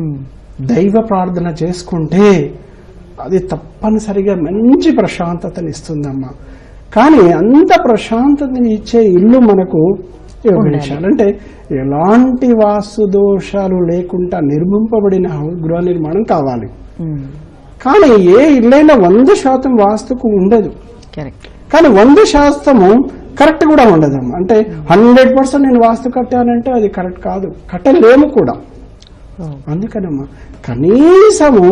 ఉమ్. దైవ ప్రార్థన చేసుకుంటే అది తప్పనిసరిగా మంచి ప్రశాంతతని ఇస్తుందమ్మా. కానీ అంత ప్రశాంతతని ఇచ్చే ఇల్లు మనకు అంటే ఎలాంటి వాస్తు దోషాలు లేకుండా నిర్మింపబడిన గృహ నిర్మాణం కావాలి. ఉమ్. కానీ ఏ ఇల్లైనా వంద శాతం వాస్తుకు ఉండదు. కరెక్ట్ కానీ వంద శాస్తము కరెక్ట్ కూడా ఉండదమ్మా. అంటే హండ్రెడ్ పర్సెంట్ నేను వాస్తు కట్టానంటే అది కరెక్ట్ కాదు. కట్టలేము కూడా. అందుకనమ్మా కనీసము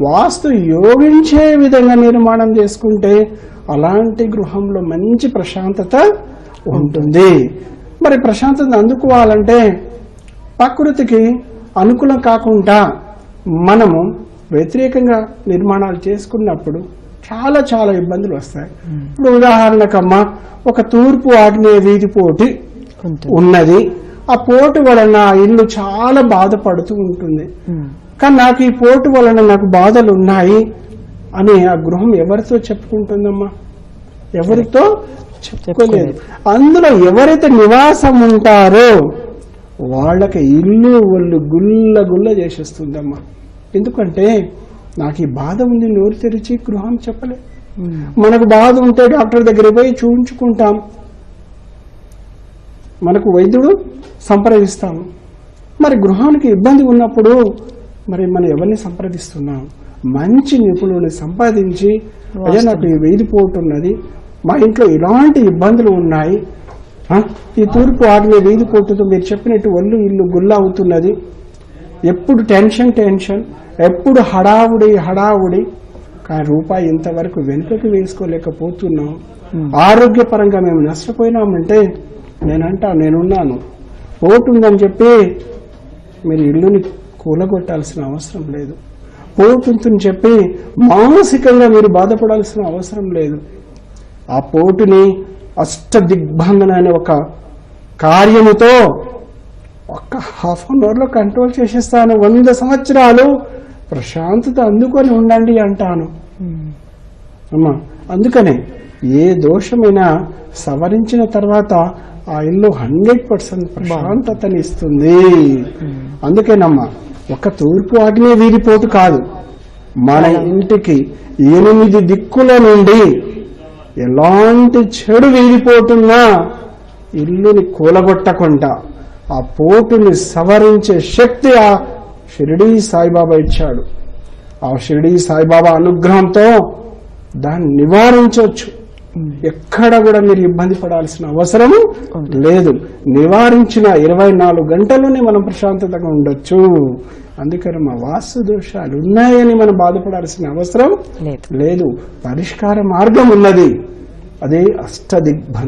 వాస్తు యోగించే విధంగా నిర్మాణం చేసుకుంటే అలాంటి గృహంలో మంచి ప్రశాంతత ఉంటుంది. మరి ప్రశాంతత అందుకోవాలంటే ప్రకృతికి అనుకూలం కాకుండా మనము వ్యతిరేకంగా నిర్మాణాలు చేసుకున్నప్పుడు చాలా చాలా ఇబ్బందులు వస్తాయి. ఇప్పుడు ఉదాహరణకమ్మా ఒక తూర్పు ఆగ్నేయ వీధి పోటీ ఉంటుంది. ఉన్నది. ఆ పోటు వలన ఆ ఇల్లు చాలా బాధపడుతూ ఉంటుంది. ఉమ్. కానీ నాకు ఈ పోటు వలన నాకు బాధలు ఉన్నాయి అని ఆ గృహం ఎవరితో చెప్పుకుంటుందమ్మా? ఎవరితో? చెప్పుకోలేదు. అందులో ఎవరైతే నివాసం ఉంటారో వాళ్ళకి ఇల్లు ఒళ్ళు గుల్ల గుల్ల చేసేస్తుందమ్మా. ఎందుకంటే నాకు ఈ బాధ ఉంది నోరు తెరిచి గృహం చెప్పలే. ఉమ్. మనకు బాధ ఉంటే డాక్టర్ దగ్గర పోయి చూపించుకుంటాం మనకు వైద్యుడు సంప్రదిస్తాము. మరి గృహానికి ఇబ్బంది ఉన్నప్పుడు మరి మనం ఎవరిని సంప్రదిస్తున్నాం? మంచి నిపుణుని సంపాదించి అయ్యా నాకు ఈ వేది పోటున్నది మా ఇంట్లో ఇలాంటి ఇబ్బందులు ఉన్నాయి? ఈ తూర్పు ఆగ్నేయ వీధి పోటుతో మీరు చెప్పినట్టు ఒళ్ళు ఇల్లు గుల్ల అవుతున్నది ఎప్పుడు టెన్షన్ టెన్షన్. ఎప్పుడు హడావుడి హడావుడి. కానీ రూపాయి ఇంతవరకు వెనుకకి వేసుకోలేకపోతున్నాం. ఆరోగ్యపరంగా మేము నష్టపోయినామంటే నేనంటా నేనున్నాను. పోటు ఉందని చెప్పి మీరు ఇల్లుని కూలగొట్టాల్సిన అవసరం లేదు. పోటు ఉందని చెప్పి మానసికంగా మీరు బాధపడాల్సిన అవసరం లేదు. ఆ పోటుని అష్ట దిగ్బంధన అనే ఒక కార్యముతో ఒక్క హాఫ్ అన్ అవర్లో కంట్రోల్ చేసేస్తాను. వంద సంవత్సరాలు ప్రశాంతత అందుకొని ఉండండి అంటాను. ఉమ్. అమ్మా అందుకనే ఏ దోషమైనా సవరించిన తర్వాత ఆ ఇల్లు హండ్రెడ్ పర్సెంట్ ప్రశాంతతని ఇస్తుంది అందుకేనమ్మా ఒక తూర్పు ఆగ్నేయ వీధిపోటు కాదు. మన ఇంటికి ఎనిమిది దిక్కుల నుండి ఎలాంటి చెడు వీధిపోతున్నా ఇల్లుని కూలగొట్టకుండా ఆ పోటుని సవరించే శక్తి ఆ షిరిడీ సాయిబాబా ఇచ్చాడు. ఆ షిరిడీ సాయిబాబా అనుగ్రహంతో దాన్ని నివారించవచ్చు. ఎక్కడ కూడా మీరు ఇబ్బంది పడాల్సిన అవసరం లేదు. నివారించిన ఇరవై నాలుగు గంటల్లోనే మనం ప్రశాంతతగా ఉండొచ్చు. అందుకని మా వాస్తు దోషాలు ఉన్నాయని మనం బాధపడాల్సిన అవసరం లేదు. పరిష్కార మార్గం ఉన్నది. అదే అష్టదిగ్బంధ.